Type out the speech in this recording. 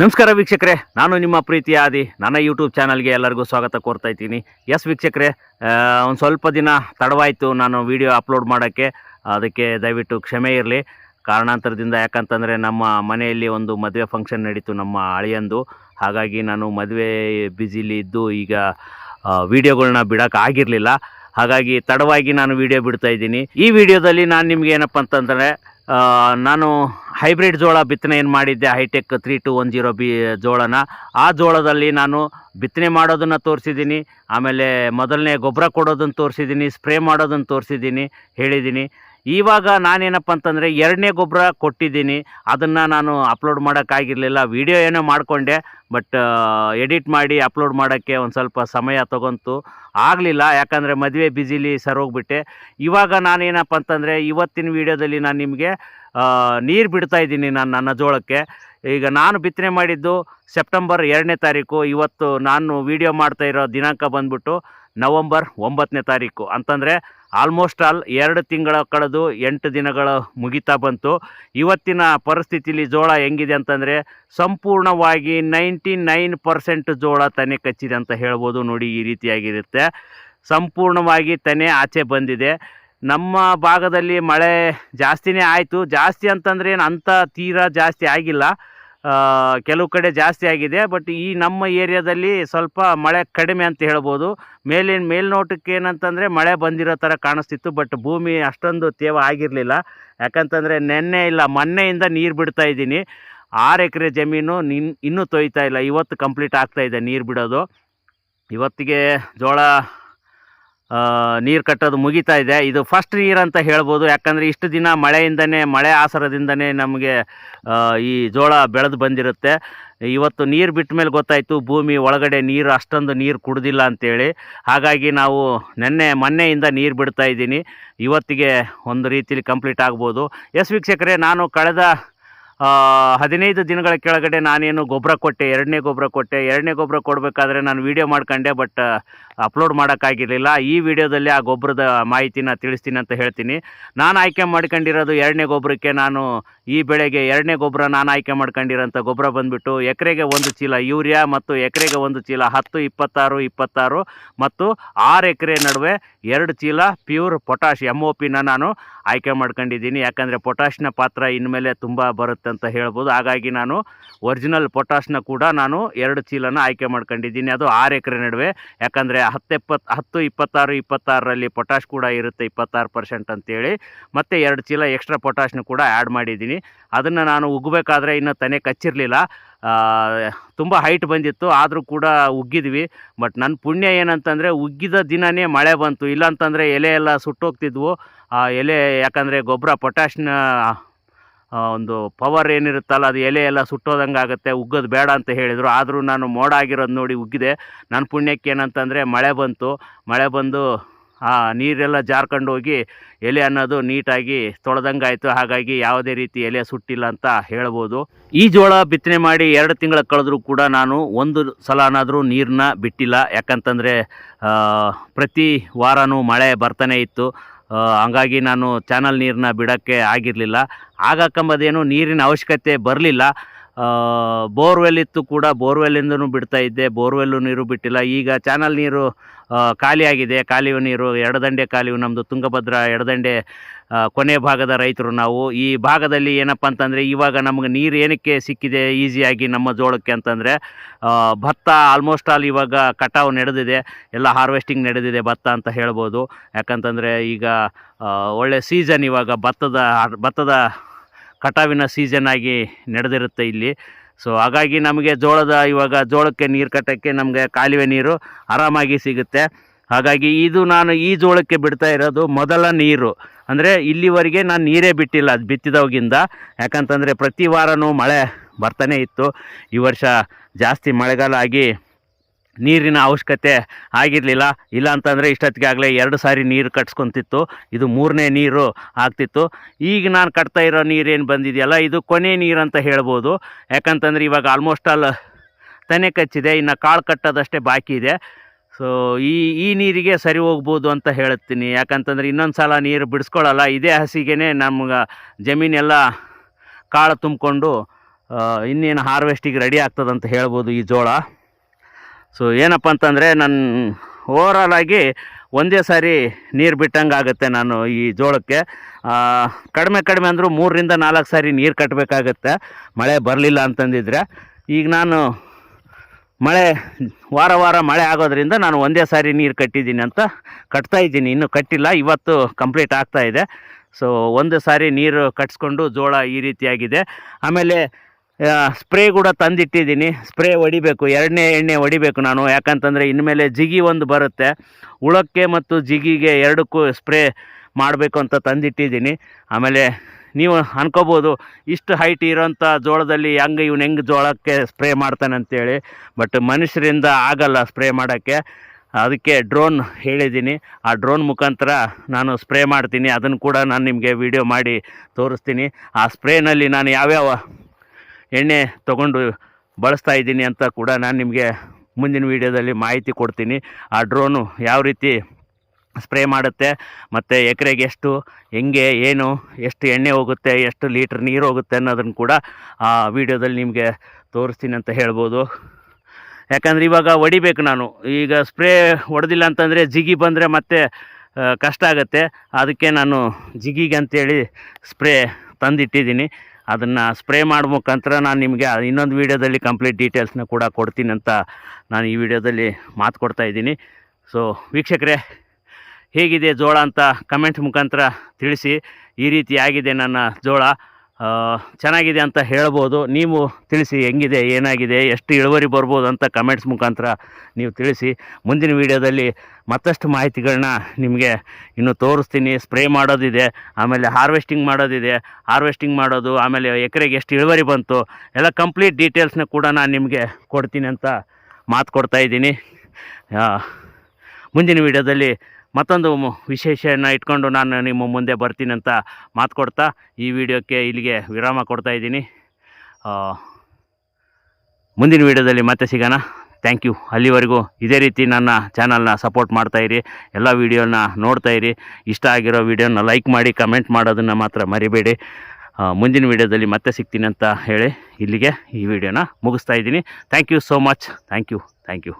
ನಮಸ್ಕಾರ ವೀಕ್ಷಕರೇ, ನಾನು ನಿಮ್ಮ ಪ್ರೀತಿಯ ಆದಿ, ನನ್ನ ಯೂಟ್ಯೂಬ್ ಚಾನಲ್ಗೆ ಎಲ್ಲರಿಗೂ ಸ್ವಾಗತ ಕೋರ್ತಾ ಇದ್ದೀನಿ. ಎಸ್ ವೀಕ್ಷಕರೇ ಒಂದು ಸ್ವಲ್ಪ ದಿನ ತಡವಾಯಿತು ನಾನು ವಿಡಿಯೋ ಅಪ್ಲೋಡ್ ಮಾಡೋಕ್ಕೆ. ಅದಕ್ಕೆ ದಯವಿಟ್ಟು ಕ್ಷಮೆ ಇರಲಿ. ಕಾರಣಾಂತರದಿಂದ ಯಾಕಂತಂದರೆ ನಮ್ಮ ಮನೆಯಲ್ಲಿ ಒಂದು ಮದುವೆ ಫಂಕ್ಷನ್ ನಡೀತು ನಮ್ಮ ಅಳಿಯಂದು. ಹಾಗಾಗಿ ನಾನು ಮದುವೆ ಬ್ಯುಸಿಲಿ ಇದ್ದು ಈಗ ವಿಡಿಯೋಗಳನ್ನ ಬಿಡೋಕೆ ಆಗಿರಲಿಲ್ಲ. ಹಾಗಾಗಿ ತಡವಾಗಿ ನಾನು ವಿಡಿಯೋ ಬಿಡ್ತಾ ಇದ್ದೀನಿ. ಈ ವಿಡಿಯೋದಲ್ಲಿ ನಾನು ನಿಮಗೆ ಏನಪ್ಪ ಅಂತಂದರೆ ನಾನು ಹೈಬ್ರಿಡ್ ಜೋಳ ಬಿತ್ತನೆ ಏನು ಮಾಡಿದ್ದೆ? Hitech three two one zero B ಜೋಳನ. ಆ ಜೋಳದಲ್ಲಿ ನಾನು ಬಿತ್ತನೆ ಮಾಡೋದನ್ನು ತೋರಿಸಿದ್ದೀನಿ. ಆಮೇಲೆ ಮೊದಲನೇ ಗೊಬ್ಬರ ಕೊಡೋದನ್ನು ತೋರಿಸಿದ್ದೀನಿ, ಸ್ಪ್ರೇ ಮಾಡೋದನ್ನು ತೋರಿಸಿದ್ದೀನಿ, ಹೇಳಿದ್ದೀನಿ. ಇವಾಗ ನಾನೇನಪ್ಪ ಅಂತಂದರೆ ಎರಡನೇ ಗೊಬ್ಬರ ಕೊಟ್ಟಿದ್ದೀನಿ. ಅದನ್ನು ನಾನು ಅಪ್ಲೋಡ್ ಮಾಡೋಕ್ಕಾಗಿರಲಿಲ್ಲ. ವಿಡಿಯೋ ಏನೋ ಮಾಡಿಕೊಂಡೆ ಬಟ್ ಎಡಿಟ್ ಮಾಡಿ ಅಪ್ಲೋಡ್ ಮಾಡೋಕ್ಕೆ ಒಂದು ಸ್ವಲ್ಪ ಸಮಯ ತಗೊಂತು. ಆಗಲಿಲ್ಲ, ಯಾಕಂದರೆ ಮದುವೆ ಬ್ಯುಸಿಲಿ ಸರೋಗ್ಬಿಟ್ಟೆ ಇವಾಗ ನಾನೇನಪ್ಪ ಅಂತಂದರೆ ಇವತ್ತಿನ ವಿಡಿಯೋದಲ್ಲಿ ನಾನು ನಿಮಗೆ ನೀರು ಬಿಡ್ತಾ ಇದ್ದೀನಿ ನಾನು ನನ್ನ ಜೋಳಕ್ಕೆ. ಈಗ ನಾನು ಬಿತ್ತನೆ ಮಾಡಿದ್ದು ಸೆಪ್ಟೆಂಬರ್ ಎರಡನೇ ತಾರೀಕು. ಇವತ್ತು ನಾನು ವಿಡಿಯೋ ಮಾಡ್ತಾ ಇರೋ ದಿನಾಂಕ ಬಂದ್ಬಿಟ್ಟು ನವಂಬರ್ ಒಂಬತ್ತನೇ ತಾರೀಕು. ಅಂತಂದರೆ ಆಲ್ಮೋಸ್ಟ್ ಆಲ್ ಎರಡು ತಿಂಗಳ ಕಳೆದು ಎಂಟು ದಿನಗಳ ಮುಗಿತಾ ಬಂತು. ಇವತ್ತಿನ ಪರಿಸ್ಥಿತಿಲಿ ಜೋಳ ಹೆಂಗಿದೆ ಅಂತಂದರೆ ಸಂಪೂರ್ಣವಾಗಿ ನೈಂಟಿ ನೈನ್ ಪರ್ಸೆಂಟ್ ಜೋಳ ತನೆ ಕಚ್ಚಿದೆ ಅಂತ ಹೇಳ್ಬೋದು. ನೋಡಿ ಈ ರೀತಿಯಾಗಿರುತ್ತೆ. ಸಂಪೂರ್ಣವಾಗಿ ತನೆ ಆಚೆ ಬಂದಿದೆ. ನಮ್ಮ ಭಾಗದಲ್ಲಿ ಮಳೆ ಜಾಸ್ತಿನೇ ಆಯಿತು. ಜಾಸ್ತಿ ಅಂತಂದ್ರೆ ಏನು ಅಂಥ ತೀರಾ ಜಾಸ್ತಿ ಆಗಿಲ್ಲ. ಕೆಲವು ಕಡೆ ಜಾಸ್ತಿ ಆಗಿದೆ, ಬಟ್ ಈ ನಮ್ಮ ಏರಿಯಾದಲ್ಲಿ ಸ್ವಲ್ಪ ಮಳೆ ಕಡಿಮೆ ಅಂತ ಹೇಳ್ಬೋದು. ಮೇಲಿನ ಮೇಲ್ನೋಟಕ್ಕೆ ಏನಂತಂದರೆ ಮಳೆ ಬಂದಿರೋ ಥರ ಕಾಣಿಸ್ತಿತ್ತು, ಬಟ್ ಭೂಮಿ ಅಷ್ಟೊಂದು ತೇವ ಆಗಿರಲಿಲ್ಲ. ಯಾಕಂತಂದರೆ ನೆನ್ನೆ ಇಲ್ಲ, ಮೊನ್ನೆಯಿಂದ ನೀರು ಬಿಡ್ತಾ ಇದ್ದೀನಿ. ಆರು ಎಕರೆ ಜಮೀನು ನಿನ್, ಇನ್ನೂ ತೊಯ್ತಾ ಇಲ್ಲ ಇವತ್ತು ಕಂಪ್ಲೀಟ್ ಆಗ್ತಾ ಇದೆ ನೀರು ಬಿಡೋದು. ಇವತ್ತಿಗೆ ಜೋಳ ನೀರು ಕಟ್ಟೋದು ಮುಗಿತಾ ಇದೆ. ಇದು ಫಸ್ಟ್ ನೀರು ಅಂತ ಹೇಳ್ಬೋದು. ಯಾಕಂದರೆ ಇಷ್ಟು ದಿನ ಮಳೆಯಿಂದನೇ, ಮಳೆ ಆಸರದಿಂದನೇ ನಮಗೆ ಈ ಜೋಳ ಬೆಳೆದು ಬಂದಿರುತ್ತೆ. ಇವತ್ತು ನೀರು ಬಿಟ್ಟ ಮೇಲೆ ಗೊತ್ತಾಯಿತು, ಭೂಮಿ ಒಳಗಡೆ ನೀರು, ಅಷ್ಟೊಂದು ನೀರು ಕುಡ್ದಿಲ್ಲ ಅಂತೇಳಿ. ಹಾಗಾಗಿ ನಾವು ನಿನ್ನೆ ಮೊನ್ನೆಯಿಂದ ನೀರು ಬಿಡ್ತಾ ಇದ್ದೀನಿ. ಇವತ್ತಿಗೆ ಒಂದು ರೀತಿಲಿ ಕಂಪ್ಲೀಟ್ ಆಗ್ಬೋದು. ಎಸ್ ವೀಕ್ಷಕರೇ, ನಾನು ಕಳೆದ ಹದಿನೈದು ದಿನಗಳ ಕೆಳಗಡೆ ನಾನೇನು ಗೊಬ್ಬರ ಕೊಟ್ಟೆ, ಎರಡನೇ ಗೊಬ್ಬರ ಕೊಟ್ಟೆ. ಎರಡನೇ ಗೊಬ್ಬರ ಕೊಡಬೇಕಾದ್ರೆ ನಾನು ವೀಡಿಯೋ ಮಾಡ್ಕೊಂಡೆ ಬಟ್ ಅಪ್ಲೋಡ್ ಮಾಡೋಕ್ಕಾಗಿರಲಿಲ್ಲ. ಈ ವಿಡಿಯೋದಲ್ಲಿ ಆ ಗೊಬ್ಬರದ ಮಾಹಿತಿನ ತಿಳಿಸ್ತೀನಿ ಅಂತ ಹೇಳ್ತೀನಿ. ನಾನು ಆಯ್ಕೆ ಮಾಡ್ಕೊಂಡಿರೋದು ಎರಡನೇ ಗೊಬ್ಬರಕ್ಕೆ ನಾನು ಈ ಬೆಳೆಗೆ ಎರಡನೇ ಗೊಬ್ಬರ ನಾನು ಆಯ್ಕೆ ಮಾಡ್ಕೊಂಡಿರೋಂಥ ಗೊಬ್ಬರ ಬಂದುಬಿಟ್ಟು ಎಕರೆಗೆ ಒಂದು ಚೀಲ ಯೂರಿಯಾ ಮತ್ತು ಎಕರೆಗೆ ಒಂದು ಚೀಲ ಹತ್ತು, ಇಪ್ಪತ್ತಾರು ಇಪ್ಪತ್ತಾರು ಮತ್ತು ಆರು ಎಕರೆ ನಡುವೆ ಎರಡು ಚೀಲ ಪ್ಯೂರ್ ಪೊಟ್ಯಾಶ್ ಎಂ ಒ ಪಿನ ನಾನು ಆಯ್ಕೆ ಮಾಡ್ಕೊಂಡಿದ್ದೀನಿ. ಯಾಕಂದರೆ ಪೊಟ್ಯಾಶ್ನ ಪಾತ್ರ ಇನ್ಮೇಲೆ ತುಂಬ ಬರುತ್ತೆ ಅಂತ ಹೇಳ್ಬೋದು. ಹಾಗಾಗಿ ನಾನು ಒರಿಜಿನಲ್ ಪೊಟಾಷ್ನ ಕೂಡ ನಾನು ಎರಡು ಚೀಲನ ಆಯ್ಕೆ ಮಾಡ್ಕೊಂಡಿದ್ದೀನಿ. ಅದು ಆರು ಎಕರೆ ನಡುವೆ. ಯಾಕಂದರೆ ಹತ್ತೆಪ್ಪತ್ತು ಹತ್ತು ಇಪ್ಪತ್ತಾರು ಇಪ್ಪತ್ತಾರರಲ್ಲಿ ಪೊಟ್ಯಾಶ್ ಕೂಡ ಇರುತ್ತೆ ಇಪ್ಪತ್ತಾರು ಪರ್ಸೆಂಟ್ ಅಂತೇಳಿ. ಮತ್ತು ಎರಡು ಚೀಲ ಎಕ್ಸ್ಟ್ರಾ ಪೊಟಾಷ್ನ ಕೂಡ ಆ್ಯಡ್ ಮಾಡಿದ್ದೀನಿ. ಅದನ್ನು ನಾನು ಉಗ್ಬೇಕಾದ್ರೆ ಇನ್ನೂ ತನೆ ಕಚ್ಚಿರಲಿಲ್ಲ. ತುಂಬ ಹೈಟ್ ಬಂದಿತ್ತು ಆದರೂ ಕೂಡ ಉಗ್ಗಿದ್ವಿ. ಬಟ್ ನನ್ನ ಪುಣ್ಯ ಏನಂತಂದರೆ ಉಗ್ಗಿದ ದಿನವೇ ಮಳೆ ಬಂತು. ಇಲ್ಲಾಂತಂದರೆ ಎಲೆ ಎಲ್ಲ ಸುಟ್ಟೋಗ್ತಿದ್ವು ಎಲೆ ಯಾಕಂದರೆ ಗೊಬ್ಬರ ಪೊಟ್ಯಾಷ್ನ ಆ, ಒಂದು ಪವರ್ ಏನಿರುತ್ತಲ್ಲ, ಅದು ಎಲೆ ಎಲ್ಲ ಸುಟ್ಟೋದಂಗೆ ಆಗುತ್ತೆ, ಉಗ್ಗೋದು ಬೇಡ ಅಂತ ಹೇಳಿದರು. ಆದರೂ ನಾನು ಮೋಡ ಆಗಿರೋದು ನೋಡಿ ಉಗ್ಗಿದೆ. ನನ್ನ ಪುಣ್ಯಕ್ಕೆ ಏನಂತಂದರೆ ಮಳೆ ಬಂತು. ಮಳೆ ಬಂದು, ಆ, ನೀರೆಲ್ಲ ಜಾರ್ಕೊಂಡು ಹೋಗಿ ಎಲೆ ಅನ್ನೋದು ನೀಟಾಗಿ ತೊಳೆದಂಗೆ ಆಯಿತು ಹಾಗಾಗಿ ಯಾವುದೇ ರೀತಿ ಎಲೆ ಸುಟ್ಟಿಲ್ಲ ಅಂತ ಹೇಳ್ಬೋದು. ಈ ಜೋಳ ಬಿತ್ತನೆ ಮಾಡಿ ಎರಡು ತಿಂಗಳ ಕಳೆದ್ರೂ ಕೂಡ ನಾನು ಒಂದು ಸಲನಾದರೂ ನೀರನ್ನ ಬಿಟ್ಟಿಲ್ಲ. ಯಾಕಂತಂದರೆ ಪ್ರತಿ ವಾರವೂ ಮಳೆ ಬರ್ತಾನೆ ಇತ್ತು. ಹಂಗಾಗಿ ನಾನು ಚಾನಲ್ ನೀರನ್ನ ಬಿಡೋಕ್ಕೆ ಆಗಿರಲಿಲ್ಲ. ಆಗಕ್ಕಂಬದೇನು ನೀರಿನ ಅವಶ್ಯಕತೆ ಬರಲಿಲ್ಲ. ಬೋರ್ವೆಲ್ ಇತ್ತು ಕೂಡ. ಬೋರ್ವೆಲ್ಲಿಂದನೂ ಬಿಡ್ತಾ ಇದ್ದೆ. ಬೋರ್ವೆಲ್ಲು ನೀರು ಬಿಟ್ಟಿಲ್ಲ. ಈಗ ಚಾನಲ್ ನೀರು ಖಾಲಿಯಾಗಿದೆ ಖಾಲಿಯ ನೀರು, ಎಡದಂಡೆ ಕಾಲಿವು ನಮ್ಮದು ತುಂಗಭದ್ರಾ ಎಡದಂಡೆ ಕೊನೆ ಭಾಗದ ರೈತರು ನಾವು. ಈ ಭಾಗದಲ್ಲಿ ಏನಪ್ಪ ಅಂತಂದರೆ, ಇವಾಗ ನಮಗೆ ನೀರು ಏನಕ್ಕೆ ಸಿಕ್ಕಿದೆ ಈಸಿಯಾಗಿ ನಮ್ಮ ಜೋಳಕ್ಕೆ ಅಂತಂದರೆ ಭತ್ತ ಆಲ್ಮೋಸ್ಟ್ ಆಲ್ ಇವಾಗ ಕಟಾವು ನಡೆದಿದೆ. ಎಲ್ಲ ಹಾರ್ವೆಸ್ಟಿಂಗ್ ನಡೆದಿದೆ ಭತ್ತ ಅಂತ ಹೇಳ್ಬೋದು. ಯಾಕಂತಂದರೆ ಈಗ ಒಳ್ಳೆ ಸೀಸನ್ ಇವಾಗ ಭತ್ತದ ಭತ್ತದ ಕಟಾವಿನ ಸೀಸನ್ ಆಗಿ ನಡೆದಿರುತ್ತೆ ಇಲ್ಲಿ. ಸೊ ಹಾಗಾಗಿ ನಮಗೆ ಜೋಳದ ಇವಾಗ ಜೋಳಕ್ಕೆ ನೀರು ಕಟ್ಟೋಕ್ಕೆ ನಮಗೆ ಕಾಲುವೆ ನೀರು ಆರಾಮಾಗಿ ಸಿಗುತ್ತೆ. ಹಾಗಾಗಿ ಇದು ನಾನು ಈ ಜೋಳಕ್ಕೆ ಬಿಡ್ತಾ ಇರೋದು ಮೊದಲ ನೀರು. ಅಂದರೆ ಇಲ್ಲಿವರೆಗೆ ನಾನು ನೀರೇ ಬಿಟ್ಟಿಲ್ಲ, ಅದು ಬಿತ್ತಿದವಾಗಿಂದ. ಯಾಕಂತಂದರೆ ಪ್ರತಿ ವಾರವೂ ಮಳೆ ಬರ್ತಾನೆ ಇತ್ತು. ಈ ವರ್ಷ ಜಾಸ್ತಿ ಮಳೆಗಾಲ ಆಗಿ ನೀರಿನ ಅವಶ್ಯಕತೆ ಆಗಿರಲಿಲ್ಲ. ಇಲ್ಲ ಅಂತಂದರೆ ಇಷ್ಟೊತ್ತಿಗೆ ಆಗಲೇ ಎರಡು ಸಾರಿ ನೀರು ಕಟ್ಸ್ಕೊತಿತ್ತು. ಇದು ಮೂರನೇ ನೀರು ಆಗ್ತಿತ್ತು. ಈಗ ನಾನು ಕಟ್ತಾ ಇರೋ ನೀರೇನು ಬಂದಿದೆಯಲ್ಲ, ಇದು ಕೊನೆ ನೀರು ಅಂತ ಹೇಳ್ಬೋದು. ಯಾಕಂತಂದರೆ ಇವಾಗ ಆಲ್ಮೋಸ್ಟ್ ಆಲ್ ತನೆ ಕಚ್ಚಿದೆ, ಇನ್ನು ಕಾಳು ಕಟ್ಟೋದಷ್ಟೇ ಬಾಕಿ ಇದೆ. ಸೊ ಈ ಈ ನೀರಿಗೆ ಸರಿ ಹೋಗ್ಬೋದು ಅಂತ ಹೇಳ್ತೀನಿ ಯಾಕಂತಂದರೆ ಇನ್ನೊಂದು ಸಲ ನೀರು ಬಿಡಿಸ್ಕೊಳ್ಳಲ್ಲ ಇದೇ ಹಸಿಗೆ ನಮ್ಗೆ ಜಮೀನೆಲ್ಲ ಕಾಳು ತುಂಬಿಕೊಂಡು ಇನ್ನೇನು ಹಾರ್ವೆಸ್ಟಿಗೆ ರೆಡಿ ಆಗ್ತದಂತ ಹೇಳ್ಬೋದು ಈ ಜೋಳ. ಸೊ ಏನಪ್ಪ ಅಂತಂದರೆ ನನ್ನ ಓವರಾಲ್ ಆಗಿ ಒಂದೇ ಸಾರಿ ನೀರು ಬಿಟ್ಟಂಗೆ ಆಗುತ್ತೆ ನಾನು ಈ ಜೋಳಕ್ಕೆ. ಕಡಿಮೆ ಕಡಿಮೆ ಅಂದರೂ ಮೂರರಿಂದ ನಾಲ್ಕು ಸಾರಿ ನೀರು ಕಟ್ಟಬೇಕಾಗತ್ತೆ ಮಳೆ ಬರಲಿಲ್ಲ ಅಂತಂದಿದ್ರೆ ಈಗ ನಾನು ಮಳೆ, ವಾರ ವಾರ ಮಳೆ ಆಗೋದ್ರಿಂದ ನಾನು ಒಂದೇ ಸಾರಿ ನೀರು ಕಟ್ಟಿದ್ದೀನಿ ಅಂತ ಕಟ್ತಾ ಇದ್ದೀನಿ. ಇನ್ನೂ ಕಟ್ಟಿಲ್ಲ, ಇವತ್ತು ಕಂಪ್ಲೀಟ್ ಆಗ್ತಾ ಇದೆ. ಸೊ ಒಂದು ಸಾರಿ ನೀರು ಕಟ್ಸ್ಕೊಂಡು ಜೋಳ ಈ ರೀತಿಯಾಗಿದೆ. ಆಮೇಲೆ ಸ್ಪ್ರೇ ಕೂಡ ತಂದಿಟ್ಟಿದ್ದೀನಿ. ಸ್ಪ್ರೇ ಹೊಡಿಬೇಕು. ಎರಡನೇ ಎಣ್ಣೆ ಹೊಡಿಬೇಕು ನಾನು. ಯಾಕಂತಂದರೆ ಇನ್ಮೇಲೆ ಜಿಗಿ ಒಂದು ಬರುತ್ತೆ. ಹುಳಕ್ಕೆ ಮತ್ತು ಜಿಗಿಗೆ ಎರಡಕ್ಕೂ ಸ್ಪ್ರೇ ಮಾಡಬೇಕು ಅಂತ ತಂದಿಟ್ಟಿದ್ದೀನಿ. ಆಮೇಲೆ ನೀವು ಅನ್ಕೋಬೋದು, ಇಷ್ಟು ಹೈಟ್ ಇರೋಂಥ ಜೋಳದಲ್ಲಿ ಹೆಂಗೆ ಇವನು ಹೆಂಗೆ ಜೋಳಕ್ಕೆ ಸ್ಪ್ರೇ ಮಾಡ್ತಾನೆ ಅಂತೇಳಿ. ಬಟ್ ಮನುಷ್ಯರಿಂದ ಆಗಲ್ಲ ಸ್ಪ್ರೇ ಮಾಡೋಕ್ಕೆ. ಅದಕ್ಕೆ ಡ್ರೋನ್ ಹೇಳಿದ್ದೀನಿ. ಆ ಡ್ರೋನ್ ಮುಖಾಂತರ ನಾನು ಸ್ಪ್ರೇ ಮಾಡ್ತೀನಿ. ಅದನ್ನು ಕೂಡ ನಾನು ನಿಮಗೆ ವಿಡಿಯೋ ಮಾಡಿ ತೋರಿಸ್ತೀನಿ. ಆ ಸ್ಪ್ರೇನಲ್ಲಿ ನಾನು ಯಾವ್ಯಾವ ಎಣ್ಣೆ ತೊಗೊಂಡು ಬಳಸ್ತಾ ಇದ್ದೀನಿ ಅಂತ ಕೂಡ ನಾನು ನಿಮಗೆ ಮುಂದಿನ ವೀಡಿಯೋದಲ್ಲಿ ಮಾಹಿತಿ ಕೊಡ್ತೀನಿ. ಆ ಡ್ರೋನು ಯಾವ ರೀತಿ ಸ್ಪ್ರೇ ಮಾಡುತ್ತೆ, ಮತ್ತು ಎಕರೆಗೆ ಎಷ್ಟು, ಹೆಂಗೆ, ಏನು, ಎಷ್ಟು ಎಣ್ಣೆ ಹೋಗುತ್ತೆ, ಎಷ್ಟು ಲೀಟ್ರ್ ನೀರು ಹೋಗುತ್ತೆ ಅನ್ನೋದನ್ನು ಕೂಡ ಆ ವಿಡಿಯೋದಲ್ಲಿ ನಿಮಗೆ ತೋರಿಸ್ತೀನಿ ಅಂತ ಹೇಳ್ಬೋದು. ಯಾಕಂದರೆ ಇವಾಗ ಹೊಡಿಬೇಕು ನಾನು. ಈಗ ಸ್ಪ್ರೇ ಹೊಡೆದಿಲ್ಲ ಅಂತಂದರೆ ಜಿಗಿ ಬಂದರೆ ಮತ್ತೆ ಕಷ್ಟ ಆಗುತ್ತೆ. ಅದಕ್ಕೆ ನಾನು ಜಿಗಿಗೆ ಅಂತೇಳಿ ಸ್ಪ್ರೇ ತಂದಿಟ್ಟಿದ್ದೀನಿ. ಅದನ್ನು ಸ್ಪ್ರೇ ಮಾಡೋ ಮುಖಾಂತರ ನಾನು ನಿಮಗೆ ಇನ್ನೊಂದು ವೀಡಿಯೋದಲ್ಲಿ ಕಂಪ್ಲೀಟ್ ಡೀಟೇಲ್ಸ್ನ ಕೂಡ ಕೊಡ್ತೀನಿ ಅಂತ ನಾನು ಈ ವಿಡಿಯೋದಲ್ಲಿ ಮಾತು ಕೊಡ್ತಾ ಇದ್ದೀನಿ. ಸೊ ವೀಕ್ಷಕರೇ, ಹೇಗಿದೆ ಜೋಳ ಅಂತ ಕಮೆಂಟ್ ಮುಖಾಂತರ ತಿಳಿಸಿ. ಈ ರೀತಿ ಆಗಿದೆ ನನ್ನ ಜೋಳ. ಚೆನ್ನಾಗಿದೆ ಅಂತ ಹೇಳ್ಬೋದು. ನೀವು ತಿಳಿಸಿ ಹೆಂಗಿದೆ, ಏನಾಗಿದೆ, ಎಷ್ಟು ಇಳುವರಿ ಬರ್ಬೋದು ಅಂತ ಕಮೆಂಟ್ಸ್ ಮುಖಾಂತರ ನೀವು ತಿಳಿಸಿ. ಮುಂದಿನ ವೀಡಿಯೋದಲ್ಲಿ ಮತ್ತಷ್ಟು ಮಾಹಿತಿಗಳನ್ನ ನಿಮಗೆ ಇನ್ನು ತೋರಿಸ್ತೀನಿ. ಸ್ಪ್ರೇ ಮಾಡೋದಿದೆ, ಆಮೇಲೆ ಹಾರ್ವೆಸ್ಟಿಂಗ್ ಮಾಡೋದಿದೆ. ಹಾರ್ವೆಸ್ಟಿಂಗ್ ಮಾಡೋದು, ಆಮೇಲೆ ಎಕರೆಗೆ ಎಷ್ಟು ಇಳುವರಿ ಬಂತು, ಎಲ್ಲ ಕಂಪ್ಲೀಟ್ ಡೀಟೇಲ್ಸ್ನ ಕೂಡ ನಾನು ನಿಮಗೆ ಕೊಡ್ತೀನಿ ಅಂತ ಮಾತು ಕೊಡ್ತಾಯಿದ್ದೀನಿ ಮುಂದಿನ ವಿಡಿಯೋದಲ್ಲಿ ಮತ್ತೊಂದು ವಿಶೇಷನ ಇಟ್ಕೊಂಡು ನಾನು ನಿಮ್ಮ ಮುಂದೆ ಬರ್ತೀನಿ ಅಂತ ಮಾತು ಕೊಡ್ತಾ, ಈ ವಿಡಿಯೋಕ್ಕೆ ಇಲ್ಲಿಗೆ ವಿರಾಮ ಕೊಡ್ತಾ ಇದ್ದೀನಿ. ಮುಂದಿನ ವಿಡಿಯೋದಲ್ಲಿ ಮತ್ತೆ ಸಿಗೋಣ. ಥ್ಯಾಂಕ್ ಯು ಅಲ್ಲಿವರೆಗೂ ಇದೇ ರೀತಿ ನನ್ನ ಚಾನಲ್ನ ಸಪೋರ್ಟ್ ಮಾಡ್ತಾಯಿರಿ ಎಲ್ಲ ವೀಡಿಯೋನ ನೋಡ್ತಾಯಿರಿ ಇಷ್ಟ ಆಗಿರೋ ವೀಡಿಯೋನ ಲೈಕ್ ಮಾಡಿ, ಕಮೆಂಟ್ ಮಾಡೋದನ್ನು ಮಾತ್ರ ಮರಿಬೇಡಿ. ಮುಂದಿನ ವೀಡಿಯೋದಲ್ಲಿ ಮತ್ತೆ ಸಿಗ್ತೀನಿ ಅಂತ ಹೇಳಿ ಇಲ್ಲಿಗೆ ಈ ವಿಡಿಯೋನ ಮುಗಿಸ್ತಾ ಇದ್ದೀನಿ. Thank you so much thank you thank you